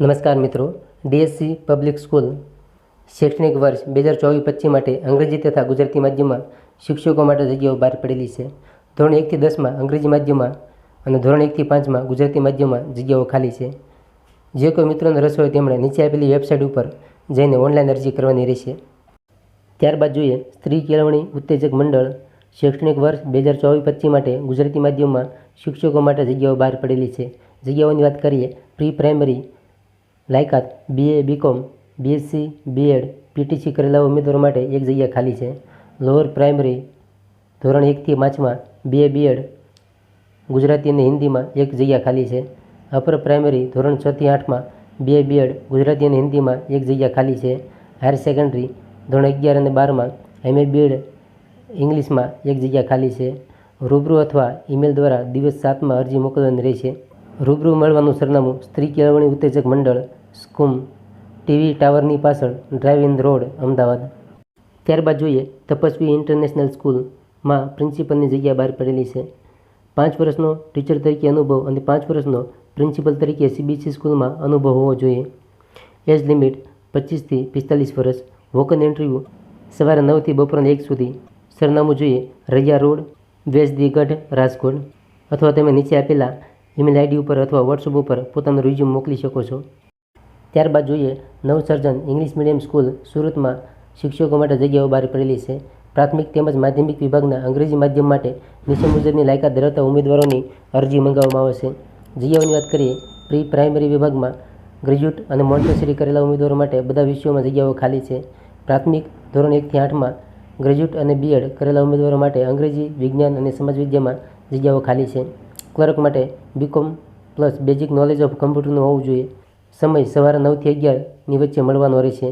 નમસ્કાર મિત્રો. DSc public school શૈક્ષણિક વર્ષ બે હજાર ચોવીસ પચીસ માટે અંગ્રેજી તથા ગુજરાતી માધ્યમમાં શિક્ષકો માટે જગ્યાઓ બહાર પડેલી છે. ધોરણ એકથી દસમાં અંગ્રેજી માધ્યમમાં અને ધોરણ એકથી પાંચમાં ગુજરાતી માધ્યમમાં જગ્યાઓ ખાલી છે. જે કોઈ મિત્રોને રસ હોય તેમણે નીચે આપેલી વેબસાઇટ ઉપર જઈને ઓનલાઈન અરજી કરવાની રહેશે. ત્યારબાદ જોઈએ સ્ત્રી કેળવણી ઉત્તેજક મંડળ શૈક્ષણિક વર્ષ બે હજાર ચોવીસ પચીસ માટે ગુજરાતી માધ્યમમાં શિક્ષકો માટે જગ્યાઓ બહાર પડેલી છે. જગ્યાઓની વાત કરીએ પ્રી પ્રાઇમરી લાયકાત BA BCom BSc BEd PTC કરેલા ઉમેદવારો માટે એક જગ્યા ખાલી છે. લોઅર પ્રાઇમરી ધોરણ એકથી પાંચમાં બીએ બીએડ ગુજરાતી અને હિન્દીમાં એક જગ્યા ખાલી છે. અપર પ્રાઇમરી ધોરણ છથી આઠમાં બીએ બીએડ ગુજરાતી અને હિન્દીમાં એક જગ્યા ખાલી છે. હાયર સેકન્ડરી ધોરણ અગિયાર અને બારમાં એમએ બીએડ ઇંગ્લિશમાં એક જગ્યા ખાલી છે. રૂબરૂ અથવા ઈમેલ દ્વારા દિવસ સાતમાં અરજી મોકલવાની રહેશે. રૂબરૂ મળવાનું સરનામું સ્ત્રી કેળવણી ઉત્તેજક મંડળ સ્કૂમ ટીવી ટાવરની પાછળ ડ્રાઇવ ઇન રોડ અમદાવાદ. ત્યારબાદ જોઈએ તપસ્વી ઇન્ટરનેશનલ સ્કૂલમાં પ્રિન્સિપલની જગ્યા બહાર પડેલી છે. પાંચ વર્ષનો ટીચર તરીકે અનુભવ અને પાંચ વર્ષનો પ્રિન્સિપલ તરીકે સીબીએસસી સ્કૂલમાં અનુભવ હોવો જોઈએ. એજ લિમિટ પચીસથી પિસ્તાલીસ વર્ષ. વોકન ઇન્ટરવ્યૂ સવારે નવથી બપોરના એક સુધી. સરનામું જોઈએ રૈયા રોડ વેસદીગઢ રાજકોટ. અથવા તમે નીચે આપેલા ઈમેલ આઈડી ઉપર અથવા વોટ્સઅપ ઉપર પોતાનું રિઝ્યુમ મોકલી શકો છો. ત્યારબાદ જોઈએ, નવસર્જન ઇંગ્લિશ મીડિયમ સ્કૂલ સુરતમાં શિક્ષકો માટે જગ્યાઓ બહાર પડેલી છે. પ્રાથમિક તેમજ માધ્યમિક વિભાગના અંગ્રેજી માધ્યમ માટે નીચે મુજબની લાયકાત ધરાવતા ઉમેદવારોની અરજી મંગાવવામાં આવશે જગ્યાઓની વાત કરીએ, પ્રી પ્રાઇમરી વિભાગમાં ગ્રેજ્યુએટ અને મોન્ટેસરી કરેલા ઉમેદવારો માટે બધા વિષયોમાં જગ્યાઓ ખાલી છે. પ્રાથમિક ધોરણ એકથી આઠમાં ગ્રેજ્યુએટ અને બીએડ કરેલા ઉમેદવારો માટે અંગ્રેજી, વિજ્ઞાન અને સમાજવિદ્યામાં જગ્યાઓ ખાલી છે. ક્લર્ક માટે BCom plus basic knowledge of કમ્પ્યુટરનું હોવું જોઈએ. સમય સવારે નવથી અગિયારની વચ્ચે મળવાનો રહેશે.